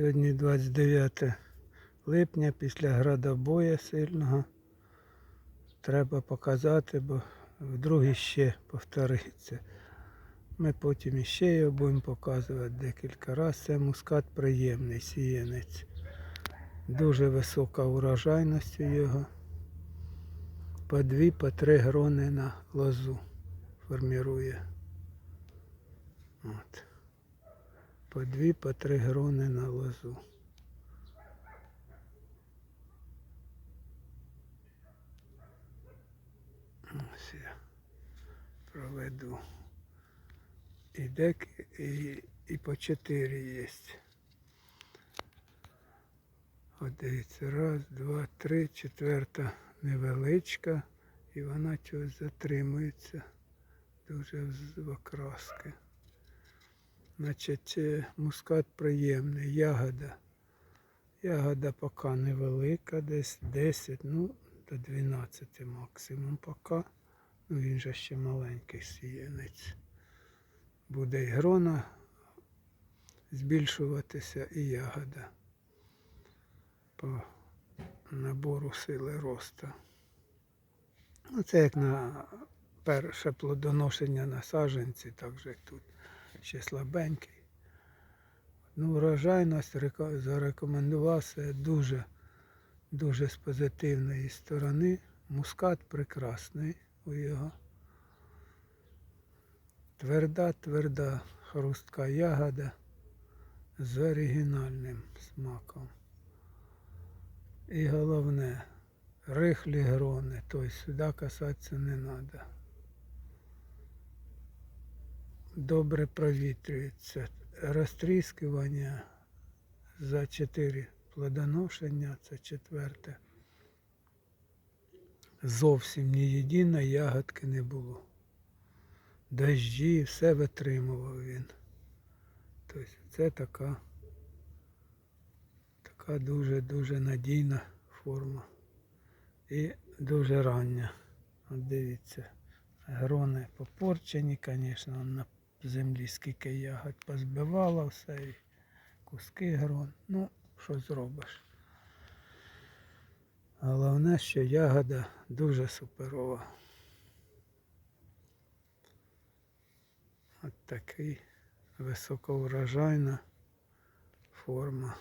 Сьогодні 29 липня після градобоя сильного. Треба показати, бо вдруг іще повториться. Ми потім іще його будемо показувати декілька разів. Це мускат приємний сіянець. Дуже висока урожайність у його. По дві, по три грони на лозу формірує. От. По дві, по три грони на лозу. Ось я проведу. І дек, і, і по чотири є. От дивіться, раз, два, три, четверта невеличка, і вона чогось затримується дуже в окраски. Значить, е, мускат приємний, ягода. Ягода поки невелика, десь 10, ну, до 12 максимум поки. Ну він же ще маленький сіянець. Буде і грона збільшуватися, і ягода по набору сили росту. Ну, це як на перше плодоношення на саджанці, так же тут ще слабенький. Ну, врожайність реко- зарекомендував себе дуже, дуже з позитивної сторони. Мускат прекрасний у його. Тверда, тверда хрустка ягода з оригінальним смаком. І головне, рихлі грони, тобто сюди касатися не треба. Добре провітрюється. Розтріскування за 4 плодоношення, це четверте. Зовсім ні єдиної ягодки не було. Дожді, все витримував він. Тобто це така, така дуже-дуже надійна форма. І дуже рання. От дивіться, грони попорчені, звісно, на землі скільки ягод позбивало все, і куски грон. Ну, що зробиш. Головне, що ягода дуже суперова. От такий високоврожайна форма.